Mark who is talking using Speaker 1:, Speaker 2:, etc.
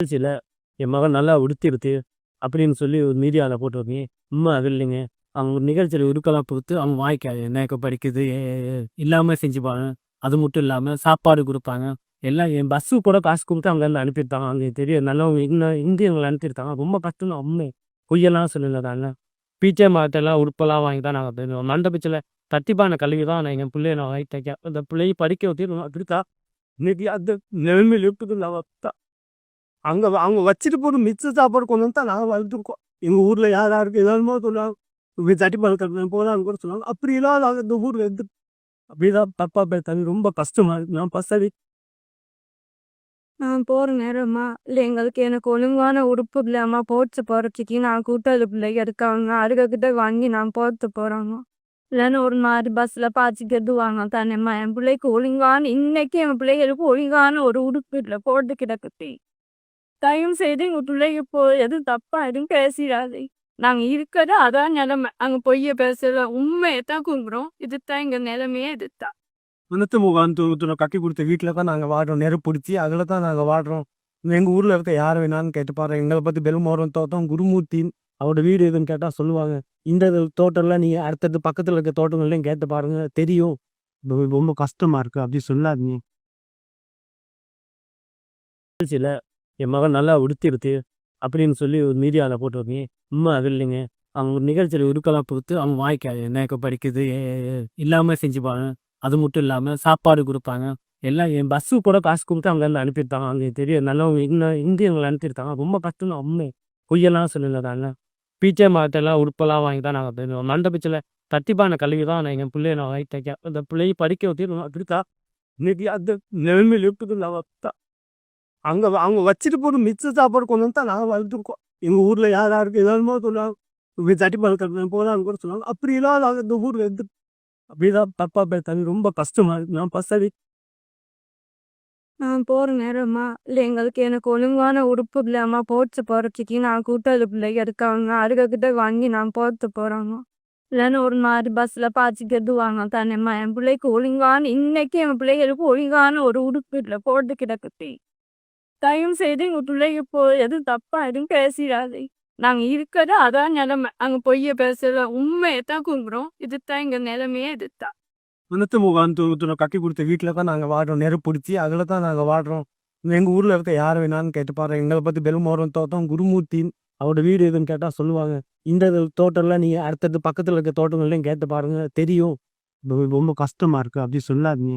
Speaker 1: நிகழ்ச்சியில் என் மகன் நல்லா உடுத்திருத்து அப்படின்னு சொல்லி ஒரு மீடியாவில் போட்டு உண்மை அது இல்லைங்க. அவங்க ஒரு நிகழ்ச்சியில் உருக்கெல்லாம் பொறுத்து அவங்க வாய்க்காது என்ன இப்போ படிக்குது இல்லாமல் செஞ்சுப்பாங்க அது மட்டும் இல்லாமல் சாப்பாடு கொடுப்பாங்க. எல்லாம் என் பஸ்ஸு கூட காசு கொடுத்து அவங்க இருந்து அனுப்பியிருந்தாங்க அவங்க தெரியும் நல்லவங்க இன்னும் இந்தியவங்களை அனுப்பியிருந்தாங்க ரொம்ப கஷ்டம் உண்மை. பொய்யெல்லாம் சொல்லல பீச்சே மாட்டெல்லாம் உடுப்பெல்லாம் வாங்கி தான் நாங்கள் மண்டபத்தில் தட்டிப்பான கல்வி தான் நான் என் பிள்ளைய நான் வாங்கி தைக்க அந்த பிள்ளையை படிக்க வச்சு அப்படித்தான் இன்னைக்கு அந்த நிலைமையில் இருக்குது நான் அங்க அவங்க வச்சுட்டு போட்டு மிச்ச சாப்பாடு கொண்டு வந்து தான் நாங்கள் வளர்த்துருக்கோம் எங்கள் ஊரில் யார் யாருக்கு ஏதாவது சொல்லுவாங்க சட்டி பழக்கம் போகலான்னு கூட சொல்லுவாங்க அப்படி இல்லாத அவங்க இந்த ஊரில் அப்படிதான் தப்பா பேசாங்க ரொம்ப கஷ்டமா இருக்கு. நான் பசவி
Speaker 2: நான் போற நேரமா? இல்லை எங்களுக்கு எனக்கு ஒழுங்கான உடுப்பு இல்லாம போட்டு போறதுக்கு. நான் கூட்டாளி பிள்ளைங்க இருக்காங்க. அருகக்கிட்ட வாங்கி நான் போட்டு போறாங்க. இல்லைன்னு ஒரு மாதிரி பஸ்ல பாய்ச்சிக்கிறது வாங்க தானேம்மா? என் பிள்ளைக்கு ஒழுங்கான இன்னைக்கு என் பிள்ளைகளுக்கு ஒழுங்கான ஒரு உடுப்பு இல்லை. போட்டு கிடக்குது தயவு செய்து எங்கள் பிள்ளைங்க போ எதுவும் தப்பா எதுவும் பேசிடாதே. நாங்க இருக்கிறது அதான் நிலைமை. அங்க பொய்ய பேசுறத உண்மையை தான் குங்குறோம் இதுதான் எங்க நிலைமையே இதுதான்.
Speaker 1: மனத்து முகாம் தூத்துல கட்டி கொடுத்த வீட்டில் தான் நாங்கள் வாடுறோம். நெருப்பிடிச்சி அதில் தான் நாங்கள் வாடுறோம். எங்கள் ஊரில் இருக்க யார் வேணாலும் கேட்டு பாரு எங்களை பற்றி பெருமோரம் தோட்டம் குருமூர்த்தி அவரோட வீடு எதுன்னு கேட்டால் சொல்லுவாங்க. இந்த தோட்டம்லாம் நீங்கள் அடுத்தடுத்து பக்கத்தில் இருக்க தோட்டங்கள்லையும் கேட்டு பாருங்க. தெரியும். ரொம்ப- கஷ்டமாக கஷ்டமா இருக்கு. அப்படி சொல்லாதீங்க. சில என் மகன் நல்லா உடுத்திருத்து அப்படின்னு சொல்லி ஒரு மீடியாவில் போட்டு உண்மை அது இல்லைங்க. அவங்க ஒரு நிகழ்ச்சியில் உருக்கெல்லாம் பொறுத்து அவங்க வாய்க்காது என்ன படிக்குது இல்லாமல் செஞ்சுப்பாங்க அது மட்டும் இல்லாமல் சாப்பாடு கொடுப்பாங்க. எல்லாம் என் பஸ்ஸு கூட காசு கொடுத்து அவங்க எல்லாம் அனுப்பியிருந்தாங்க அவங்க தெரியும் நல்லவங்க இன்னும் இந்தியவங்களை அனுப்பியிருந்தாங்க ரொம்ப கஷ்டம் உண்மை. பொய்யெல்லாம் சொல்லல தானே பீச்சே மாட்டெல்லாம் உடுப்பெல்லாம் வாங்கி தான் நாங்கள் மண்டபத்தில் தட்டிப்பான கல்வி தான் நான் என் பிள்ளைய நான் வாங்கி தைக்க அந்த பிள்ளையை படிக்க வச்சு அப்படித்தான் இன்னைக்கு அந்த நிலைமையில் இருக்குது நான் அங்க அவங்க வச்சுட்டு போட்டு மிச்ச சாப்பாடு கொண்டு வந்து தான் நாங்கள் வளர்த்துருக்கோம். எங்கள் ஊரில் யார் யாருக்கு ஏதாவது சொல்லுவாங்க சட்டி பழக்கம் போதான்னு கூட சொல்லுவாங்க அப்படி இல்லாத அவங்க இந்த ஊரில் அப்படிதான் தப்பா பேசாங்க ரொம்ப கஷ்டமா இருக்கு. நான் பசவி
Speaker 2: நான் போற நேரமா? இல்லை எங்களுக்கு எனக்கு ஒழுங்கான உடுப்பு இல்லாம போட்டு போகிறதுக்கு நான் கூட்டாளி பிள்ளைங்க இருக்காங்க. அருகக்கிட்ட வாங்கி நான் போட்டு போறாங்க. இல்லைன்னு ஒரு மாதிரி பஸ்ல பாய்ச்சிக்கிறது வாங்க தானேம்மா? என் பிள்ளைக்கு ஒழுங்கான இன்னைக்கு என் பிள்ளைகளுக்கு ஒழுங்கான ஒரு உடுப்பு இல்லை. போட்டு கிடக்குது தயவு செய்து எங்கள் பிள்ளைங்க போ எதுவும் தப்பா எதுவும் பேசிடாதே. நாங்க இருக்கிறது அதான் நிலைமை. அங்க பொய்ய பேசுறத உண்மையை தான் குங்குறோம் இதுதான் எங்க நிலைமையே இதுதான்.
Speaker 1: மனத்து முகாம் தூத்துல கட்டி கொடுத்த வீட்டில் தான் நாங்கள் வாடுறோம். நெருப்பிடிச்சி அதில் தான் நாங்கள் வாடுறோம். எங்கள் ஊரில் இருக்க யார் வேணாலும் கேட்டு பாரு எங்களை பற்றி பெருமோரம் தோட்டம் குருமூர்த்தி அவரோட வீடு எதுன்னு கேட்டால் சொல்லுவாங்க. இந்த தோட்டம்லாம் நீங்கள் அடுத்தடுத்து பக்கத்தில் இருக்க தோட்டங்கள்லையும் கேட்டு பாருங்க. தெரியும். ரொம்ப- ரொம்ப கஷ்டமா இருக்கு. அப்படி சொல்லாதீங்க.